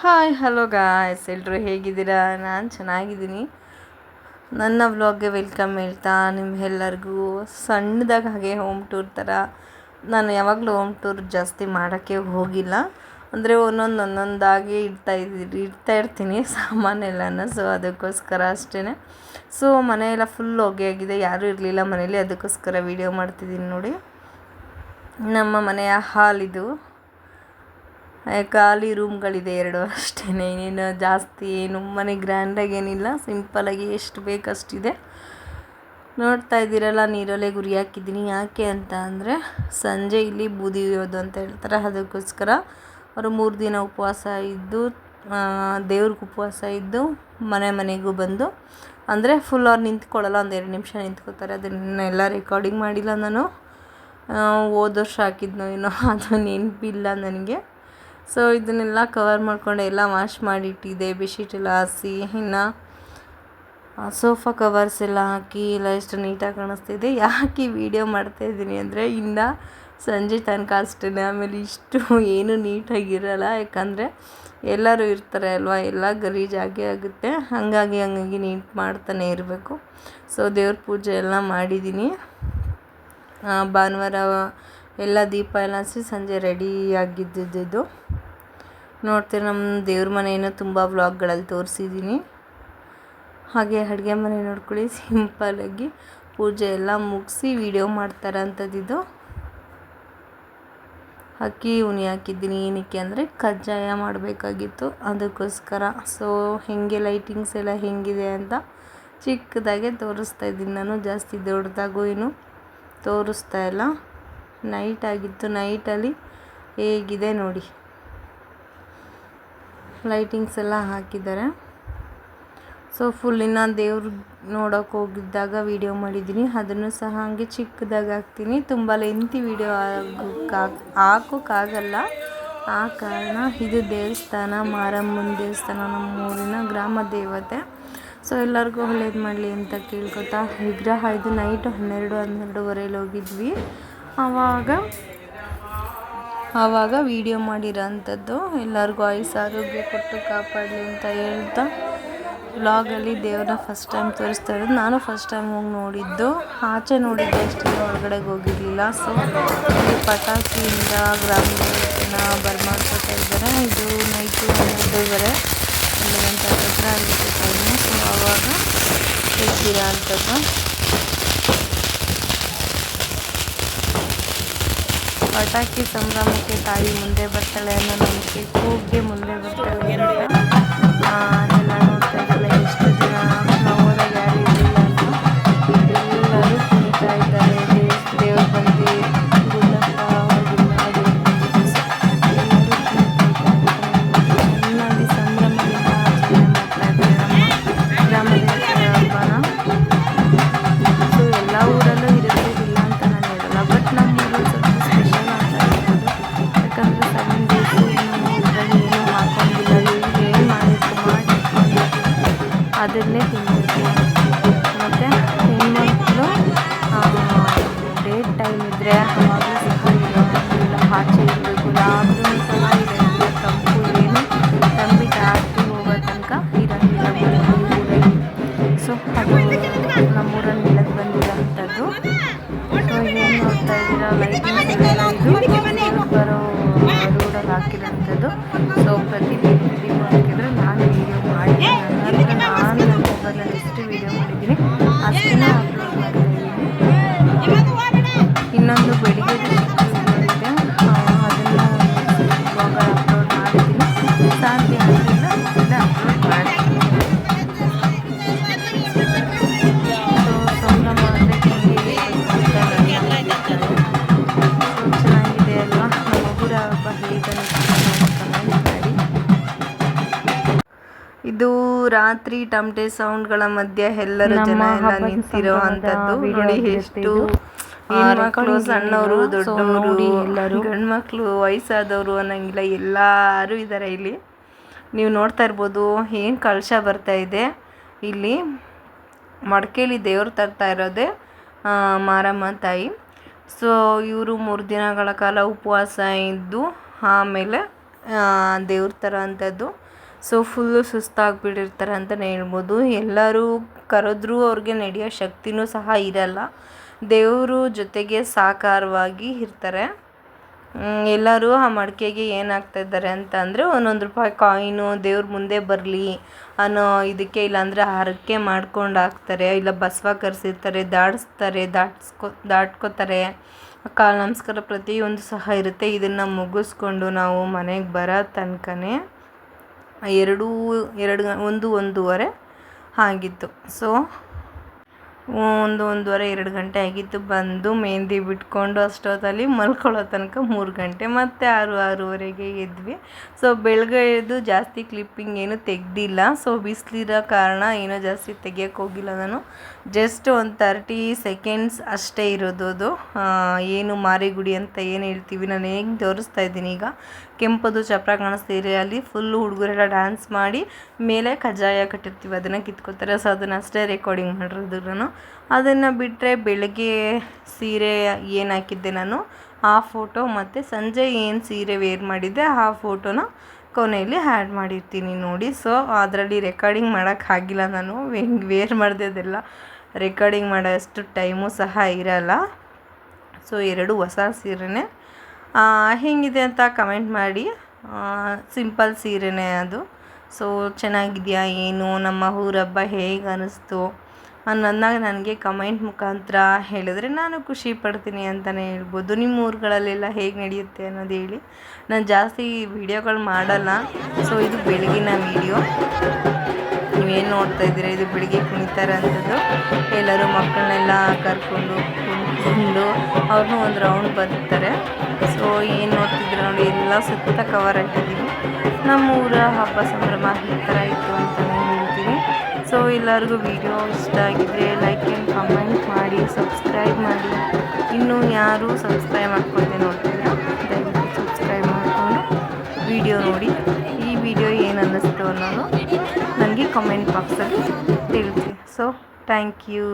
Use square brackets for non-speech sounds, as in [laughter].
Hi hello guys ಎಲ್ಲರೂ ಹೇಗಿದ್ದೀರಾ? ನಾನು ಚೆನ್ನಾಗಿದ್ದೀನಿ. ನನ್ನ ವ್ಲಾಗ್ಗೆ ವೆಲ್ಕಮ್ ಹೇಳ್ತಾ ನಿಮ್ಗೆಲ್ಲರಿಗೂ ಸಣ್ಣದಾಗಿ ಹಾಗೆ ಹೋಮ್ ಟೂರ್ ಥರ. ನಾನು ಯಾವಾಗಲೂ ಹೋಮ್ ಟೂರ್ ಜಾಸ್ತಿ ಮಾಡೋಕ್ಕೆ ಹೋಗಿಲ್ಲ. ಅಂದರೆ ಒಂದೊಂದು ಒಂದೊಂದಾಗಿ ಇಡ್ತಾ ಇದ್ದೀರಿ, ಇಡ್ತಾ ಇರ್ತೀನಿ [laughs] ಸಾಮಾನೆಲ್ಲನ ಸೊ ಅದಕ್ಕೋಸ್ಕರ ಅಷ್ಟೇ ಸೊ ಮನೆಯೆಲ್ಲ ಫುಲ್ ಹೊಗೆ ಆಗಿದೆ. ಯಾರೂ ಇರಲಿಲ್ಲ ಮನೇಲಿ. ಅದಕ್ಕೋಸ್ಕರ ವೀಡಿಯೋ ಮಾಡ್ತಿದ್ದೀನಿ ನೋಡಿ. ನಮ್ಮ ಮನೆಯ ಹಾಲಿದು ಖಾಲಿ ರೂಮ್ಗಳಿದೆ ಎರಡು ಅಷ್ಟೇ. ಇನ್ನೇನು ಜಾಸ್ತಿ ಏನು, ಮನೆ ಗ್ರ್ಯಾಂಡಾಗಿ ಏನಿಲ್ಲ. ಸಿಂಪಲಾಗಿ ಎಷ್ಟು ಬೇಕಷ್ಟಿದೆ ನೋಡ್ತಾ ಇದ್ದೀರಲ್ಲ, ನೀರಲ್ಲೇ ಗುರಿ ಹಾಕಿದ್ದೀನಿ. ಯಾಕೆ ಅಂತ ಅಂದರೆ, ಸಂಜೆ ಇಲ್ಲಿ ಬೂದಿ ಉಯ್ಯೋದು ಅಂತ ಹೇಳ್ತಾರೆ. ಅದಕ್ಕೋಸ್ಕರ ಅವರು ಮೂರು ದಿನ ಉಪವಾಸ ಇದ್ದು ದೇವ್ರಿಗೆ ಉಪವಾಸ ಇದ್ದು, ಮನೆ ಮನೆಗೂ ಬಂದು, ಅಂದರೆ ಫುಲ್ ಅವ್ರು ನಿಂತ್ಕೊಳ್ಳಲ್ಲ, ಒಂದು ಎರಡು ನಿಮಿಷ ನಿಂತ್ಕೋತಾರೆ ಅದನ್ನೆಲ್ಲ ರೆಕಾರ್ಡಿಂಗ್ ಮಾಡಿಲ್ಲ ನಾನು. ಹೋದ ವರ್ಷ ಹಾಕಿದ್ನೋ ಏನೋ, ಅದು ನೆನಪಿಲ್ಲ ನನಗೆ. ಸೊ ಇದನ್ನೆಲ್ಲ ಕವರ್ ಮಾಡಿಕೊಂಡು ಎಲ್ಲ ವಾಶ್ ಮಾಡಿ ಇಟ್ಟಿದ್ದೆ ಬೆಡ್ಶೀಟ್ ಎಲ್ಲ ಹಾಸಿ, ಇನ್ನು ಸೋಫಾ ಕವರ್ಸ್ ಎಲ್ಲ ಹಾಕಿ ಎಲ್ಲ ಎಷ್ಟು ನೀಟಾಗಿ ಕಾಣಿಸ್ತಿದೆ. ಯಾಕೆ ವೀಡಿಯೋ ಮಾಡ್ತಾಯಿದ್ದೀನಿ ಅಂದರೆ ಇಂದ ಸಂಜೆ ತನಕ ಅಷ್ಟೇ ಆಮೇಲೆ ಇಷ್ಟು ಏನು ನೀಟಾಗಿರಲ್ಲ ಯಾಕಂದರೆ ಎಲ್ಲರೂ ಇರ್ತಾರೆ ಅಲ್ವಾ? ಎಲ್ಲ ಗಲೀಜಾಗೇ ಆಗುತ್ತೆ. ಹಾಗಾಗಿ ಹಂಗಾಗಿ ನೀಟ್ ಮಾಡ್ತಾನೆ ಇರಬೇಕು. ಸೊ ದೇವ್ರ ಪೂಜೆ ಎಲ್ಲ ಮಾಡಿದ್ದೀನಿ. ಭಾನುವಾರ ಎಲ್ಲ ದೀಪ ಎಲ್ಲ ಹಚ್ಚಿ ಸಂಜೆ ರೆಡಿ ಆಗಿದ್ದಿದ್ದು. ನೋಡ್ತೀರ ನಮ್ಮ ದೇವ್ರ ಮನೆಯನ್ನು ತುಂಬ ವ್ಲಾಗ್ಗಳಲ್ಲಿ ತೋರಿಸಿದ್ದೀನಿ. ಹಾಗೆ ಅಡುಗೆ ಮನೆ ನೋಡ್ಕೊಳ್ಳಿ ಸಿಂಪಲಾಗಿ ಪೂಜೆ ಎಲ್ಲ ಮುಗಿಸಿ ವೀಡಿಯೋ ಮಾಡ್ತಾರೆ ಅಂಥದ್ದಿದ್ದು ಅಕ್ಕಿ, ಉನಿ ಹಾಕಿದ್ದೀನಿ. ಏನಕ್ಕೆ ಅಂದರೆ ಕಜ್ಜಾಯ ಮಾಡಬೇಕಾಗಿತ್ತು. ಅದಕ್ಕೋಸ್ಕರ. ಸೊ ಹೇಗೆ ಲೈಟಿಂಗ್ಸ್ ಎಲ್ಲ ಹೇಗಿದೆ ಅಂತ ಚಿಕ್ಕದಾಗೆ ತೋರಿಸ್ತಾ ಇದ್ದೀನಿ ನಾನು. ಜಾಸ್ತಿ ದೊಡ್ಡದಾಗೂ ಏನು ತೋರಿಸ್ತಾ ಇಲ್ಲ. ನೈಟ್ ಆಗಿತ್ತು. ನೈಟಲ್ಲಿ ಹೇಗಿದೆ ನೋಡಿ. ಲೈಟಿಂಗ್ಸ್ ಎಲ್ಲ ಹಾಕಿದ್ದಾರೆ. ಸೊ ಫುಲ್ ಇನ್ನು ದೇವ್ರ ನೋಡೋಕೆ ಹೋಗಿದ್ದಾಗ ವೀಡಿಯೋ ಮಾಡಿದ್ದೀನಿ. ಅದನ್ನು ಸಹ ಹಾಗೆ ಚಿಕ್ಕದಾಗಿ ಹಾಕ್ತೀನಿ. ತುಂಬ ಲೆಂತಿ ವೀಡಿಯೋ ಹಾಕೋಕ್ಕಾಗಲ್ಲ ಆ ಕಾರಣ ಇದು ದೇವಸ್ಥಾನ, ಮಾರಮ್ಮನ ದೇವಸ್ಥಾನ ನಮ್ಮ ಊರಿನ ಗ್ರಾಮ ದೇವತೆ. ಸೊ ಎಲ್ಲರಿಗೂ ಒಳ್ಳೇದು ಮಾಡಲಿ ಅಂತ ಕೇಳ್ಕೊತಾ, ವಿಗ್ರಹ ಇದು ನೈಟ್ ಹನ್ನೆರಡು ಹನ್ನೆರಡುವರೆಯಲ್ಲಿ ಹೋಗಿದ್ವಿ. ಆವಾಗ ಆವಾಗ ವೀಡಿಯೋ ಮಾಡಿರೋ ಅಂಥದ್ದು ಎಲ್ಲರಿಗೂ ಆಯುಸ್ ಆರೋಗ್ಯ ಕೊಟ್ಟು ಕಾಪಾಡಲಿ ಅಂತ ಹೇಳ್ತಾ ವ್ಲಾಗಲ್ಲಿ ದೇವ್ರನ್ನ ಫಸ್ಟ್ ಟೈಮ್ ತೋರಿಸ್ತಾ ಇರೋದು. ನಾನು ಫಸ್ಟ್ ಟೈಮ್ ಹೋಗಿ ನೋಡಿದ್ದು. ಆಚೆ ನೋಡಿದ್ದೆ ಅಷ್ಟೇ ಒಳಗಡೆಗೆ ಹೋಗಿರಲಿಲ್ಲ. ಸೊ ಪಟಾಕಿಯಿಂದ ಗ್ರಾಮ ಬರ್ಮಾಡ್ಕೊತಾ ಇದ್ದಾರೆ. ಇದು ನೈಟು ಹನ್ನೆರಡುವರೆ ಒಂದು ಗಂಟೆ ಹತ್ರ ಆಗುತ್ತೆ ಸೊ ಆವಾಗ ಹೇಳ್ತೀರಾ ಅಂಥದ್ದು ಪಟಾಕಿ ಸಂಭ್ರಮಕ್ಕೆ ತಾಯಿ ಮುಂದೆ ಬರ್ತಾಳೆ ಅನ್ನೋ ನಂಬಿಕೆ ಕೂಗ್ಗೆ ಮುಂದೆ ಬರ್ತಾಳೆ ಅಂತ. ಅದನ್ನೇ ತಿನ್ನಬೇಕು ಮತ್ತು ಹೆಣ್ಮಕ್ಳು ಡೇಟ್ ಟೈಮ್ ಇದ್ದರೆ ಅವಾಗಲೂ ಸಹ ಇರೋದಿಲ್ಲ ಆಚೆ ಇರಬೇಕು. ಯಾವ್ದು ಸಹ ಇರೋದಿಲ್ಲ ತಂಪು ಏನು ತಂಬಿಟ್ಟು ಜಾಸ್ತಿ ಹೋಗೋ ತನಕ ಇರೋದಿಲ್ಲ ಸೊ ಅದು ನಮ್ಮೂರಲ್ಲಿ ನೆಲಕ್ಕೆ ಬಂದಿರೋಂಥದ್ದು. ಸೊ ಏನು ನೋಡ್ತಾ ಇದ್ದೀರಾ? ಲೈಟಿಂಗ್ಸ್ ಎಲ್ಲ ಇದು. ಬರೋ ರೋಡಲ್ಲಿ ಹಾಕಿರೋಂಥದ್ದು. ಸೊ ಪ್ರತಿ ಊರ ಕಮೆಂಟ್ ಮಾಡಿ ಇದು ರಾತ್ರಿ ಟಮಟೆ ಸೌಂಡ್ಗಳ ಮಧ್ಯೆ ಎಲ್ಲರೂ ಜನ ಎಲ್ಲ ನಿಂತಿರೋ ಅಂಥದ್ದು. ನೋಡಿ ಎಷ್ಟು ಮಕ್ಕಳು ಸಣ್ಣವರು ದೊಡ್ಡವರು ಎಲ್ಲರೂ. ಗಂಡ್ಮಕ್ಳು ವಯಸ್ಸಾದವರು ಅನ್ನಂಗಿಲ್ಲ. ಎಲ್ಲರೂ ಇದ್ದಾರೆ ಇಲ್ಲಿ. ನೀವು ನೋಡ್ತಾ ಇರ್ಬೋದು ಏನು ಕಳಶ ಬರ್ತಾ ಇದೆ. ಇಲ್ಲಿ ಮಡಿಕೇಲಿ ದೇವ್ರು ತರ್ತಾ ಇರೋದೆ ಮಾರಮ್ಮ ತಾಯಿ. ಸೊ ಇವರು ಮೂರು ದಿನಗಳ ಕಾಲ ಉಪವಾಸ ಇದ್ದು ಆಮೇಲೆ ದೇವ್ರ ಥರ ಅಂಥದ್ದು ಸೊ ಫುಲ್ಲು ಸುಸ್ತಾಗಿಬಿಟ್ಟಿರ್ತಾರೆ ಅಂತಲೇ ಹೇಳ್ಬೋದು. ಎಲ್ಲರೂ ಕರೆದ್ರೂ ಅವ್ರಿಗೆ ನಡೆಯೋ ಶಕ್ತಿನೂ ಸಹ ಇರಲ್ಲ. ದೇವರು ಜೊತೆಗೆ ಸಾಕಾರವಾಗಿ ಇರ್ತಾರೆ. ಎಲ್ಲರೂ ಆ ಮಡಿಕೆಗೆ ಏನಾಗ್ತಾಯಿದ್ದಾರೆ ಅಂತ ಅಂದರೆ, ಒಂದೊಂದು ರೂಪಾಯಿ ಕಾಯಿನು ದೇವ್ರ ಮುಂದೆ ಬರಲಿ ಅನ್ನೋ ಇದಕ್ಕೆ ಇಲ್ಲಾಂದರೆ ಹರಕೆ ಮಾಡ್ಕೊಂಡು ಹಾಕ್ತಾರೆ. ಇಲ್ಲ ಬಸವ ಕರೆಸಿರ್ತಾರೆ, ದಾಟಿಸ್ತಾರೆ, ದಾಟಿಸ್ಕೊ, ದಾಟ್ಕೋತಾರೆ. ಕಾಲು ನಮಸ್ಕಾರ ಪ್ರತಿಯೊಂದು ಸಹ ಇರುತ್ತೆ. ಇದನ್ನು ಮುಗಿಸ್ಕೊಂಡು ನಾವು ಮನೆಗೆ ಬರೋ ತನಕನೇ ಎರಡೂ, ಎರಡು ಒಂದು, ಒಂದೂವರೆ ಆಗಿತ್ತು. ಸೊ ಒಂದು, ಒಂದೂವರೆ, ಎರಡು ಗಂಟೆ ಆಗಿತ್ತು. ಬಂದು ಮೆಹಂದಿ ಬಿಟ್ಕೊಂಡು ಅಷ್ಟೊತ್ತಲ್ಲಿ ಮಲ್ಕೊಳ್ಳೋ ತನಕ ಮೂರು ಗಂಟೆ, ಮತ್ತು ಆರು, ಆರೂವರೆಗೆ ಎದ್ವಿ. ಸೊ ಬೆಳಗ್ಗೆ ಎದ್ದು ಜಾಸ್ತಿ ಕ್ಲಿಪ್ಪಿಂಗ್ ಏನು ತೆಗ್ದಿಲ್ಲ. ಸೊ ಬಿಸಿಲಿರೋ ಕಾರಣ ಏನೋ ಜಾಸ್ತಿ ತೆಗಿಯೋಕ್ಕೆ ಹೋಗಿಲ್ಲ ನಾನು. ಜಸ್ಟ್ ಒಂದು ತರ್ಟಿ ಸೆಕೆಂಡ್ಸ್ ಅಷ್ಟೇ ಇರೋದು ಅದು. ಏನು ಮಾರಿಗುಡಿ ಅಂತ ಏನು ಹೇಳ್ತೀವಿ, ನಾನು ಹೆಂಗೆ ತೋರಿಸ್ತಾ ಇದ್ದೀನಿ ಈಗ. ಕೆಂಪದು ಚಪ್ರ ಕಾಣಿಸ್ತೀರಿ ಅಲ್ಲಿ ಫುಲ್ಲು ಹುಡುಗರೆಲ್ಲ ಡ್ಯಾನ್ಸ್ ಮಾಡಿ ಮೇಲೆ ಕಜ್ಜಾಯ ಕಟ್ಟಿರ್ತೀವಿ, ಅದನ್ನು ಕಿತ್ಕೋತಾರೆ ಸೊ ಅದನ್ನು ಅಷ್ಟೇ ರೆಕಾರ್ಡಿಂಗ್ ಮಾಡಿರೋದು ನಾನು. ಅದನ್ನು ಬಿಟ್ಟರೆ ಬೆಳಗ್ಗೆ ಸೀರೆ ಏನು ಹಾಕಿದ್ದೆ ನಾನು, ಆ ಫೋಟೋ ಮತ್ತು ಸಂಜೆ ಏನು ಸೀರೆ ವೇರ್ ಮಾಡಿದ್ದೆ, ಆ ಫೋಟೋನ ಕೊನೆಯಲ್ಲಿ ಆ್ಯಡ್ ಮಾಡಿರ್ತೀನಿ ನೋಡಿ. ಸೊ ಅದರಲ್ಲಿ ರೆಕಾರ್ಡಿಂಗ್ ಮಾಡೋಕ್ಕಾಗಿಲ್ಲ ನಾನು. ಹೆಂಗೆ ವೇರ್ ಮಾಡಿದೆ ರೆಕಾರ್ಡಿಂಗ್ ಮಾಡೋಷ್ಟು ಟೈಮು ಸಹ ಇರಲ್ಲ. ಸೊ ಎರಡು ಹೊಸ ಸೀರೆನೇ. ಹೇಗಿದೆ ಅಂತ ಕಮೆಂಟ್ ಮಾಡಿ. ಸಿಂಪಲ್ ಸೀರೆನೇ ಅದು. ಸೊ ಚೆನ್ನಾಗಿದೆಯಾ ಏನು? ನಮ್ಮ ಊರ ಹಬ್ಬ ಹೇಗೆ ಅನ್ನಿಸ್ತು ಅನ್ನೋದನ್ನ ನನಗೆ ಕಮೆಂಟ್ ಮುಖಾಂತರ ಹೇಳಿದ್ರೆ ನಾನು ಖುಷಿ ಪಡ್ತೀನಿ ಅಂತಲೇ ಹೇಳ್ಬೋದು. ನಿಮ್ಮ ಊರುಗಳಲ್ಲೆಲ್ಲ ಹೇಗೆ ನಡೆಯುತ್ತೆ ಅನ್ನೋದು ಹೇಳಿ. ನಾನು ಜಾಸ್ತಿ ವೀಡಿಯೋಗಳು ಮಾಡಲ್ಲ. ಸೊ ಇದು ಬೆಳಗಿನ ವೀಡಿಯೋ. ನೀವೇನು ನೋಡ್ತಾ ಇದ್ದೀರಾ? ಇದು ಬೆಳಿಗ್ಗೆ ಕುಣಿತಾರೆ ಅಂಥದ್ದು ಎಲ್ಲರೂ ಮಕ್ಕಳನ್ನೆಲ್ಲ ಕರ್ಕೊಂಡು ಕುಂತ್ಕೊಂಡು ಅವ್ರನ್ನೂ ಒಂದು ರೌಂಡ್ ಬರ್ತಾರೆ. ಸೊ ಏನು ನೋಡ್ತಿದ್ರೆ ನೋಡಿ, ಎಲ್ಲ ಸುತ್ತ ಕವರ್ ಆಗಿದ್ದೀವಿ ನಮ್ಮ ಊರ ಹಬ್ಬ ಸಂಭ್ರಮ ಈ ಥರ ಇತ್ತು ಹೇಳ್ತೀನಿ ಸೊ ಎಲ್ಲರಿಗೂ ವಿಡಿಯೋ ಇಷ್ಟ ಆಗಿದ್ರೆ ಲೈಕ್ ಆ್ಯಂಡ್ ಕಮೆಂಟ್ ಮಾಡಿ ಸಬ್ಸ್ಕ್ರೈಬ್ ಮಾಡಿ. ಇನ್ನೂ ಯಾರು ಸಬ್ಸ್ಕ್ರೈಬ್ ಮಾಡ್ಕೊಳ್ತೀನಿ ನೋಡ್ತೀನಿ. ದಯವಿಟ್ಟು ಸಬ್ಸ್ಕ್ರೈಬ್ ಮಾಡಿಕೊಂಡು ವಿಡಿಯೋ ನೋಡಿ. ಈ ವಿಡಿಯೋ ಏನು ಅನ್ನಿಸ್ತು ಅನ್ನೋದು ನನಗೆ ಕಮೆಂಟ್ ಬಾಕ್ಸಲ್ಲಿ ತಿಳಿಸಿ. So thank you